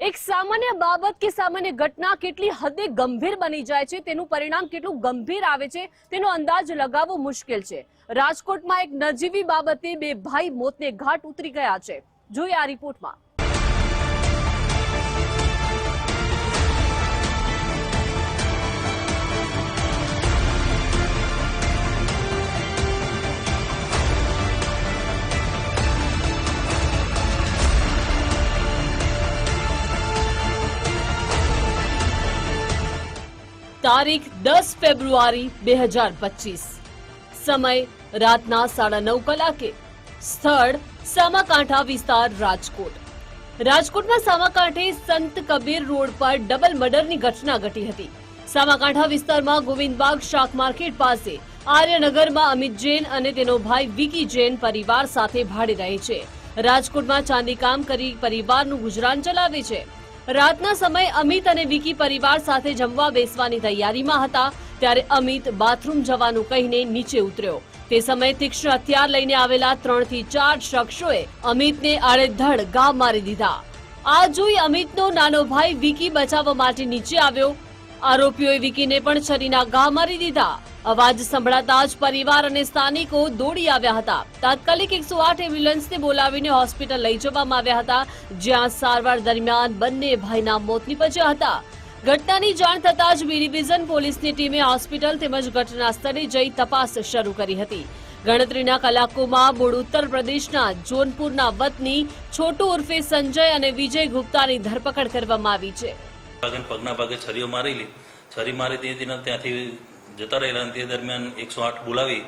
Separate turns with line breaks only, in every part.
એક સામાન્ય બાબત કે સામાન્ય ઘટના કેટલી હદે ગંભીર બની જાય છે, તેનું પરિણામ કેટલું ગંભીર આવે છે, તેનો અંદાજ લગાવવો મુશ્કેલ છે. રાજકોટમાં એક નજીવી બાબતે બે ભાઈ મોતને ઘાટ ઉતરી ગયા છે. જોઈએ આ રિપોર્ટમાં. તારીખ દસ ફેબ્રુઆરી બે હજાર પચીસ. સમય રાતના સાડા નવ કલાકે. સ્થળ સામાકાંઠા વિસ્તાર રાજકોટ. રાજકોટના સામાકાંઠે સંત કબીર રોડ પર ડબલ મર્ડરની ઘટના ઘટી હતી. સામાકાંઠા વિસ્તારમાં ગોવિંદબાગ શાક માર્કેટ પાસે આર્યનગરમાં અમિત જૈન અને તેનો ભાઈ વિકી જૈન પરિવાર સાથે ભાડે રહે છે. રાજકોટમાં ચાંદી કામ કરી પરિવારનું ગુજરાન ચલાવે છે. રાતના સમયે અમિત અને વિકી પરિવાર સાથે જમવા બેસવાની તૈયારીમાં હતા, ત્યારે અમિત બાથરૂમ જવાનું કહીને નીચે ઉતર્યો. તે સમયે તીક્ષ્ણ હથિયાર લઈને આવેલા ત્રણથી ચાર શખ્સોએ અમિતને આડેધડ ગા મારી દીધા. આ જોઈ અમિતનો નાનો ભાઈ વિકી બચાવવા માટે નીચે આવ્યો. આરોપીઓએ વિકીને પણ છરીના ઘા મારી દીધા. અવાજ સંભળાતા જ પરિવાર અને સ્થાનિકો દોડી આવ્યા હતા. તાત્કાલિક એકસો આઠ એમ્બ્યુલન્સને બોલાવીને હોસ્પિટલ લઈ જવામાં આવ્યા હતા, જ્યાં સારવાર દરમિયાન બંને ભાઈના મોત નીપજ્યા હતા. ઘટનાની જાણ થતાં જ બી પોલીસની ટીમે હોસ્પિટલ તેમજ ઘટના સ્થળે જઈ તપાસ શરૂ કરી હતી. ગણતરીના કલાકોમાં મૂળ ઉત્તર પ્રદેશના જોનપુરના વતની છોટુ ઉર્ફે સંજય અને વિજય ગુપ્તાની ધરપકડ કરવામાં આવી છે.
પગના ભાગે છરીઓ મારેલી. છરી મારી ત્યાંથી જતા રહેલા અને તે દરમિયાન એકસો આઠ બોલાવી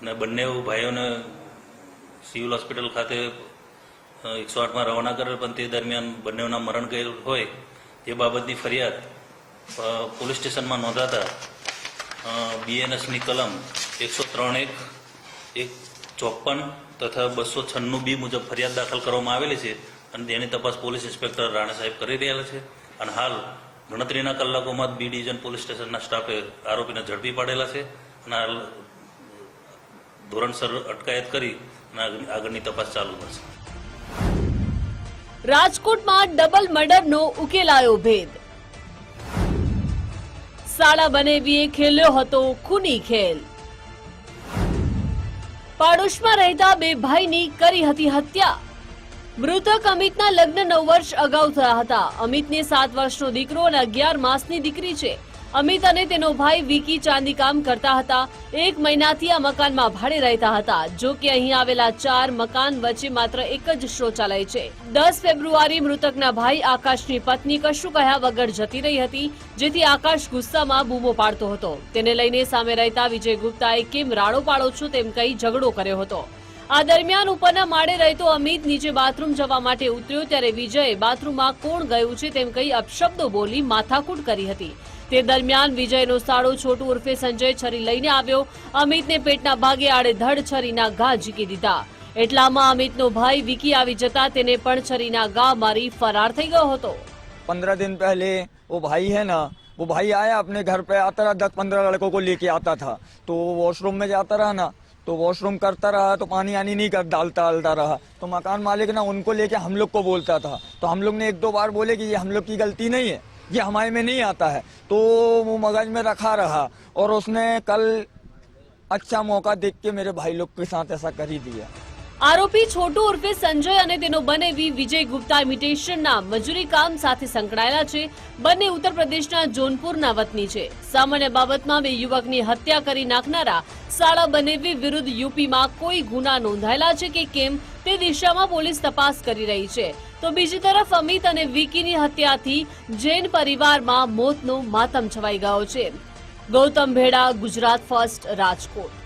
અને બંને ભાઈઓને સિવિલ હોસ્પિટલ ખાતે એકસો આઠમાં રવાના કરેલ. પણ તે દરમિયાન બંનેના મરણ ગયેલ હોય તે બાબતની ફરિયાદ પોલીસ સ્ટેશનમાં નોંધાતા બીએનએસની કલમ એકસો ત્રણ એક એક ચોપન તથા બસો છન્નું બી મુજબ ફરિયાદ દાખલ કરવામાં આવેલી છે અને તેની તપાસ પોલીસ ઇન્સ્પેક્ટર રાણા સાહેબ કરી રહ્યા છે. અને હાલ ગણતરીના કલાકોમાં જ બી ડિવિઝન પોલીસ સ્ટેશનના સ્ટાફે આરોપીને ઝડપી પાડેલા છે અને ધોરણસર અટકાયત કરી આગળની તપાસ ચાલુ કરશે.
રાજકોટમાં ડબલ મર્ડરનો ઉકેલાયો ભેદ. શાળા બનેવીએ ખેલ્યો હતો ખૂની ખેલ. પાડોશમાં રહેતા બે ભાઈની કરી હતી હત્યા. મૃતક અમિતના લગ્ન નવ વર્ષ અગાઉ થયા હતા. અમિતને સાત વર્ષનો દીકરો અને અગિયાર માસની દીકરી છે. અમિત અને તેનો ભાઈ વિકી ચાંદી કામ કરતા હતા. એક મહિનાથી આ મકાનમાં ભાડે રહેતા હતા. જો કે અહીં આવેલા ચાર મકાન વચ્ચે માત્ર એક જ શૌચાલય છે. દસ ફેબ્રુઆરી મૃતકના ભાઈ આકાશની પત્ની કશું કહ્યા વગર જતી રહી હતી, જેથી આકાશ ગુસ્સામાં બૂમો પાડતો હતો. તેને લઈને સામે રહેતા વિજય ગુપ્તાએ કેમ રાડો પાડો છો તેમ કહી ઝઘડો કર્યો હતો. આ દરમિયાન ઉપરના માળે રહેતો અમિત નીચે બાથરૂમ જવા માટે ઉતર્યો ત્યારે વિજયે બાથરૂમમાં કોણ ગયું છે તેમ કહી અપશબ્દો બોલી માથાકૂટ કરી હતી તે દરમિયાન વિજયનો સાળો છોટુ ઉર્ફે સંજય છરી લઈને આવ્યો અમિતને પેટના ભાગે આડેધડ છરીના ઘા ઝીકી દીધા એટલામાં અમિતનો ભાઈ વિકી આવી જતા તેને પણ છરીના ઘા મારી ફરાર થઈ ગયો હતો
पंद्रह दिन पहले वो भाई है ना वो भाई आया अपने घर पे आता रहा दस पंद्रह लड़कों को लेके आता था तो वो वॉशरूम में जाता रहा ना तो वॉशरूम करता रहा तो पानी आनी नहीं कर डालता डालता रहा। तो मकान मालिक ना उनको लेके हम लोग को बोलता था। तो हम लोग ने एक दो बार बोले कि ये हम लोग की गलती नहीं है, ये हमारे में नहीं आता है। तो वो मगज में रखा रहा और उसने कल अच्छा मौका देख के मेरे भाई लोग के साथ ऐसा कर ही दिया।
આરોપી છોટુ ઉર્ફે સંજય અને તેનો બનેવી વિજય ગુપ્તા ઇમિટેશનના મજૂરી કામ સાથે સંકળાયેલા છે. બંને ઉત્તર પ્રદેશના જોનપુરના વતની છે. સામાન્ય બાબતમાં બે યુવકની હત્યા કરી નાખનારા શાળા બનેવી વિરુદ્ધ યુપીમાં કોઈ ગુના નોંધાયેલા છે કે કેમ તે દિશામાં પોલીસ તપાસ કરી રહી છે. તો બીજી તરફ અમિત અને વિકીની હત્યાથી જૈન પરિવારમાં મોતનો માતમ છવાઈ ગયો છે. ગૌતમ ભેડા, ગુજરાત ફર્સ્ટ, રાજકોટ.